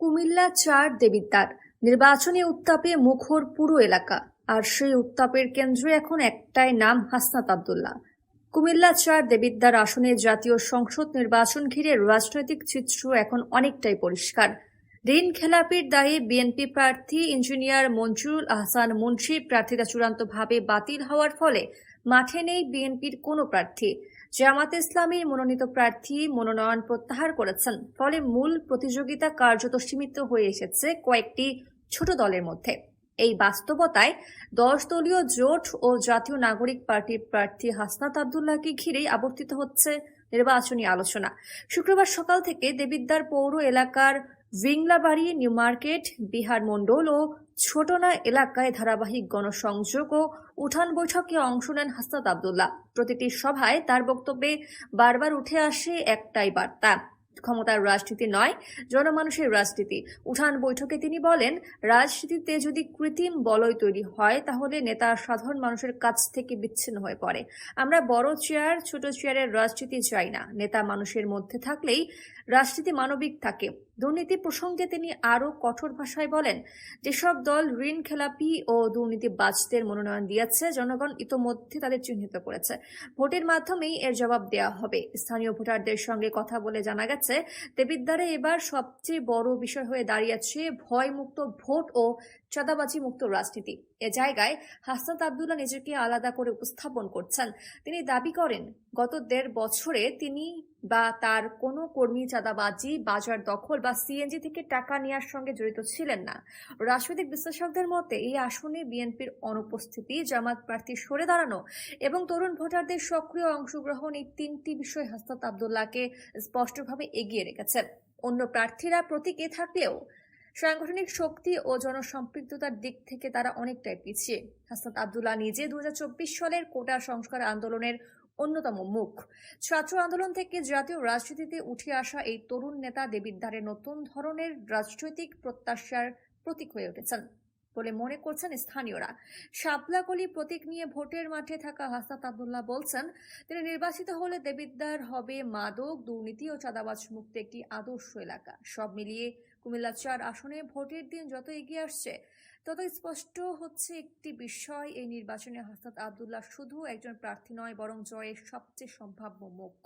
কুমিল্লা চার দেবিদ্বার, নির্বাচনী উত্তাপে মুখর পুরো এলাকা। আর সেই উত্তাপের কেন্দ্রে এখন একটাই নাম, হাসনাত আবদুল্লাহ। কুমিল্লা চার দেবিদ্বার আসনে জাতীয় সংসদ নির্বাচন ঘিরে রাজনৈতিক চিত্র এখন অনেকটাই পরিষ্কার। ঋণ খেলাপির দায়ে বিএনপি প্রার্থী ইঞ্জিনিয়ার মঞ্জুরুল আহসান মুন্সি প্রার্থিতা চূড়ান্তভাবে বাতিল হওয়ার ফলে মাঠে নেই বিএনপির কোনো প্রার্থী। জামাত ইসলামীর মনোনীত প্রার্থী মনোনয়ন প্রত্যাহার করেছেন, ফলে মূল প্রতিযোগিতা কার্যত সীমিত হয়ে এসেছে কয়েকটি ছোট দলের মধ্যে। এই বাস্তবতায় দশ দলীয় জোট ও জাতীয় নাগরিক পার্টির প্রার্থী হাসনাত আবদুল্লাহকে ঘিরেই আবর্তিত হচ্ছে নির্বাচনী আলোচনা। শুক্রবার সকাল থেকে দেবিদ্বার পৌর এলাকার ভিংলাবাড়ি, নিউ মার্কেট, বিহার মণ্ডল ও ছোটনা এলাকায় ধারাবাহিক গণসংযোগ ও উঠান বৈঠকে অংশ নেন হাসনাত আবদুল্লাহ। প্রতিটি সভায় তার বক্তব্যে বারবার উঠে আসে একটাই বার্তা, ক্ষমতার রাজনীতি নয়, জনমানুষের রাজনীতি। উঠান বৈঠকে তিনি বলেন, রাজনীতিতে যদি কৃত্রিম বলয় তৈরি হয়, তাহলে নেতা সাধারণ মানুষের কাছ থেকে বিচ্ছিন্ন হয়ে পড়ে। আমরা বড় চেয়ার, ছোট চেয়ারের রাজনীতি চাই না। নেতা মানুষের মধ্যে থাকলেই রাজনীতি মানবিক থাকে। দুর্নীতি প্রসঙ্গে তিনি আরও কঠোর ভাষায় বলেন, যেসব দল ঋণ খেলাপি ও দুর্নীতিবাজদের মনোনয়ন দিয়েছে, জনগণ ইতোমধ্যে তাদের চিহ্নিত করেছে। ভোটের মাধ্যমেই এর জবাব দেওয়া হবে। স্থানীয় ভোটারদের সঙ্গে কথা বলে জানা গেছে, দেবিদ্বারে এবার সবচেয়ে বড় বিষয় হয়ে দাঁড়িয়েছে ভয়মুক্ত ভোট ও চাঁদাবাজি মুক্ত রাজনীতি। এ জায়গায় হাসনাত আবদুল্লাহ নিজেকে আলাদা করে উপস্থাপন করছেন। তিনি দাবি করেন, গত দেড় বছরে তিনি বা তার কোনো কর্মী চাঁদাবাজি, বাজার দখল বা সিএনজি থেকে টাকা নেওয়ার সঙ্গে জড়িত ছিলেন না। রাজনৈতিক বিশ্লেষকদের মতে, এই আসনে বিএনপির অনুপস্থিতি, জামাত প্রার্থী সরে দাঁড়ানো এবং তরুণ ভোটারদের সক্রিয় অংশগ্রহণ এই তিনটি বিষয় হাসনাত আবদুল্লাহকে স্পষ্টভাবে এগিয়ে রেখেছে অন্য প্রার্থীরা প্রতীকে থাকলেও সাংগঠনিক শক্তি ও জনসম্পৃক্ততার দিক থেকে তারা অনেকটাই পিছিয়ে। হাসনাত আবদুল্লাহ নিজে দু হাজার চব্বিশ সালের কোটা সংস্কার আন্দোলনের অন্যতম মুখ। ছাত্র আন্দোলন থেকে জাতীয় রাজনীতিতে উঠে আসা এই তরুণ নেতা দেবিদ্বারের নতুন ধরনের রাজনৈতিক প্রত্যাশার প্রতীক হয়ে উঠেছেন। বলে মনে করছেন স্থানীয়রা। শাপলাকলি প্রতীক নিয়ে ভোটের মাঠে থাকা হাসনাত আবদুল্লাহ বলছেন, তিনি নির্বাচিত হলে দেবিদ্বার হবে মাদক, দুর্নীতি ও চাঁদাবাজ মুক্ত একটি আদর্শ এলাকা। সব মিলিয়ে কুমিল্লা চার আসনে ভোটের দিন যত এগিয়ে আসছে, তত স্পষ্ট হচ্ছে একটি বিষয়, এই নির্বাচনে হাসনাত আবদুল্লাহ শুধু একজন প্রার্থী নয়, বরং জয়ের সবচেয়ে সম্ভাব্য মুখ।